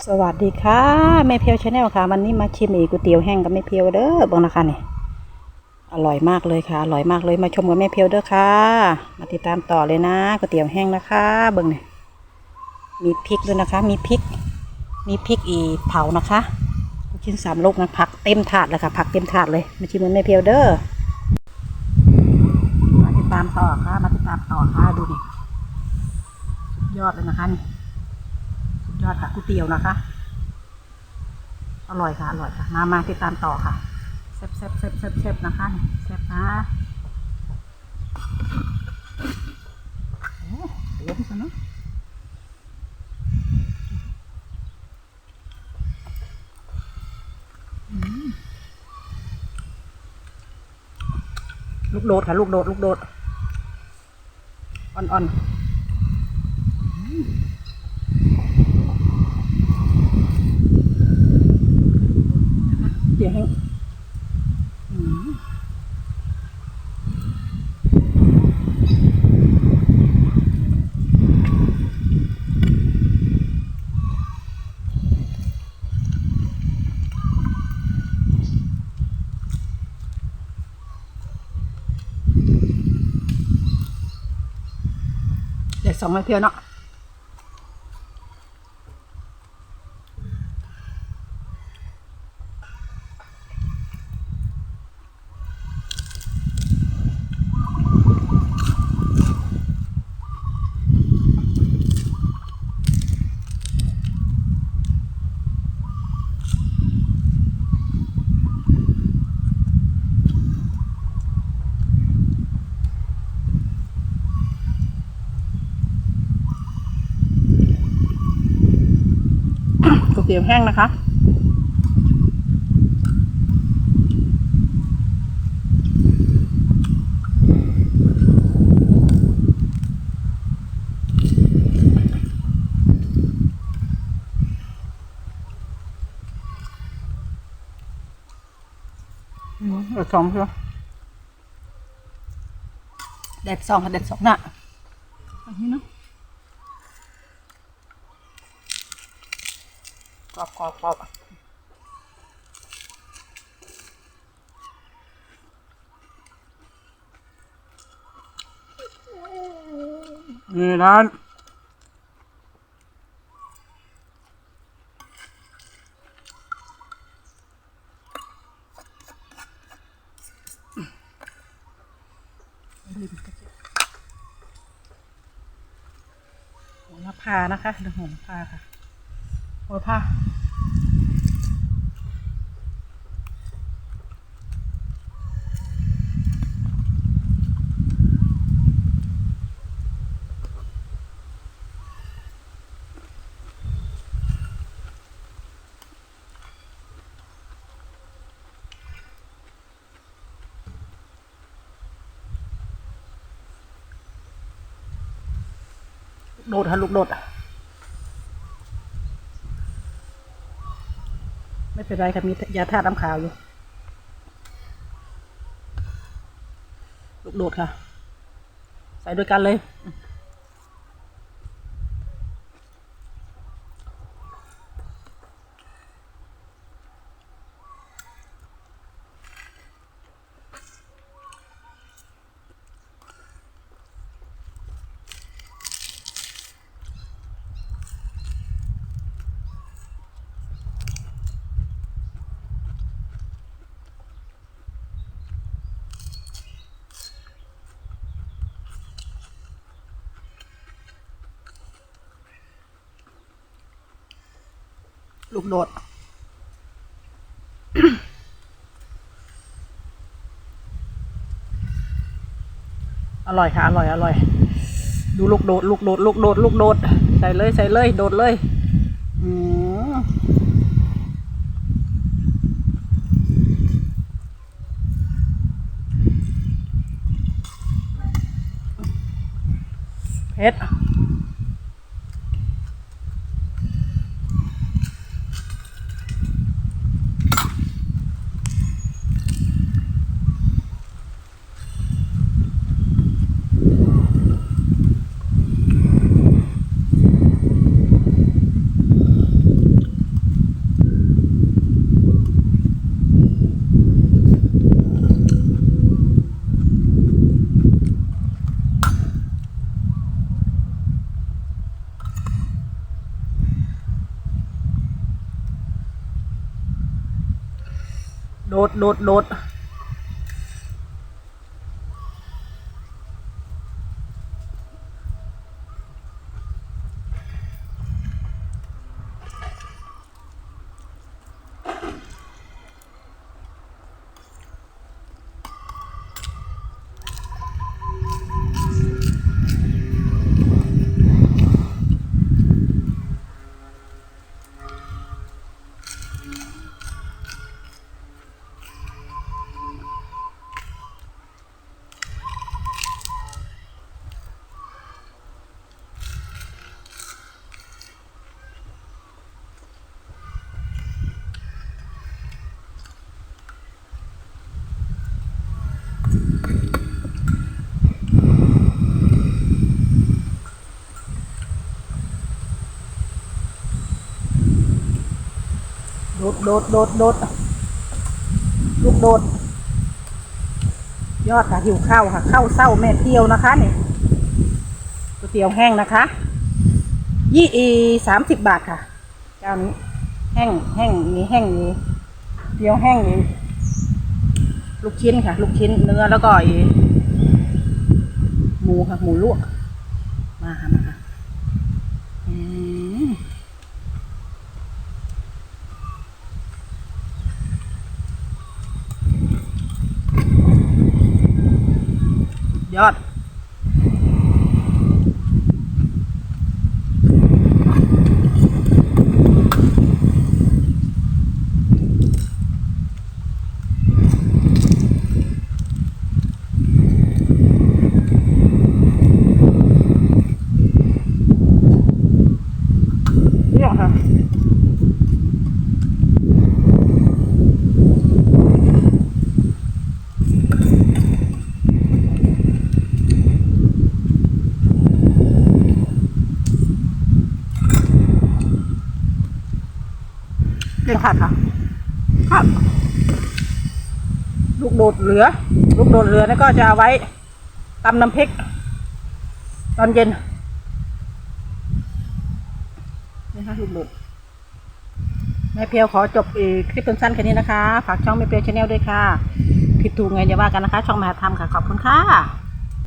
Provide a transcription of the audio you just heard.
สวัสดีค่ะแม่เพียวชาแนลค่ะ วันนี้มาชิมอีกก๋วยเตี๋ยวแห้งกับแม่เพียวเด้อบังนะคะนี่อร่อยมากเลยค่ะอร่อยมากเลยมาชมกับแม่เพียวเด้อค่ะ มาติดตามต่อเลยนะก๋วยเตี๋ยวแห้งนะคะเบิ่งนี่มีพริกด้วยนะคะ มีพริก มีพริกอีเผานะคะลูกชิ้นสามลูกนะผักเต็มถาดเลยค่ะผักเต็มถาดเลยมาชิมกับแม่เพียวเด้อมาติดตามต่อค่ะ มาติดตามต่อค่ะดูดิสุดยอดเลยนะคะนี่ ยอดค่ะก๋วยเตี๋ยวนะคะ อร่อยค่ะ อร่อยค่ะ มามาติดตามต่อค่ะแซ่บแซ่บแซ่บแซ่บแซ่บนะคะแซ่บนะโอ้ล้มซะเนาะลูกโดดค่ะ ลูกโดด ลูกโดด อ่อนๆ เดี๋ยวให้อืมเด็กสองไม่เพียวเนาะ ตี๋ยวแห้งนะคะอืมเด็ดสองใช่ไหมเด็ดสองค่ะเด็ดสองน่ะอันนี้เนาะ กรอบกรอบกรอบนี่ร้านโหระพานะคะเดี๋ยวโหระพาค่ะโหระพาโดดค่ะลูกโดด ไม่เป็นไรค่ะมียาธาตุน้ำขาวอยู่ลูกโดดค่ะ ใส่ด้วยกันเลย ลูกโดด อร่อยค่ะ อร่อย อร่อย ดูลูกโดด ลูกโดด ลูกโดด ลูกโดด ใส่เลย ใส่เลย โดดเลย อืมเผ็ด โดดโดดโดด โดดโดดโดดลูกโดด ยอดค่ะหิวข้าวค่ะข้าวเศร้าแม่เพียวนะคะนี่ก๋วยเตี๋ยวแห้งนะคะ ยี่อีสามสิบบาทค่ะเจ้านี้ แห้งแห้งนี้แห้งนี้เตี๋ยวแห้งนี้ลูกชิ้นค่ะ ลูกชิ้นเนื้อแล้วก็อีหมูค่ะ หมูลวก มาค่ะมาค่ะอืม ยอด เรื่องค่ะ เรื่องขาดค่ะครับ ลูก โดดเหลือ ลูกโดดเหลือนี่ก็จะเอาไว้ตำน้ำพริก ตอนเย็นนี่ค่ะลูกโดดแม่เพียวขอจบอีกคลิปสั้นๆแค่นี้นะคะ ฝากช่องแม่เพียวชาแนลด้วยค่ะ ผิดถูกไงอย่าว่ากันนะคะ ช่องแม่ทำค่ะ ขอบคุณค่ะ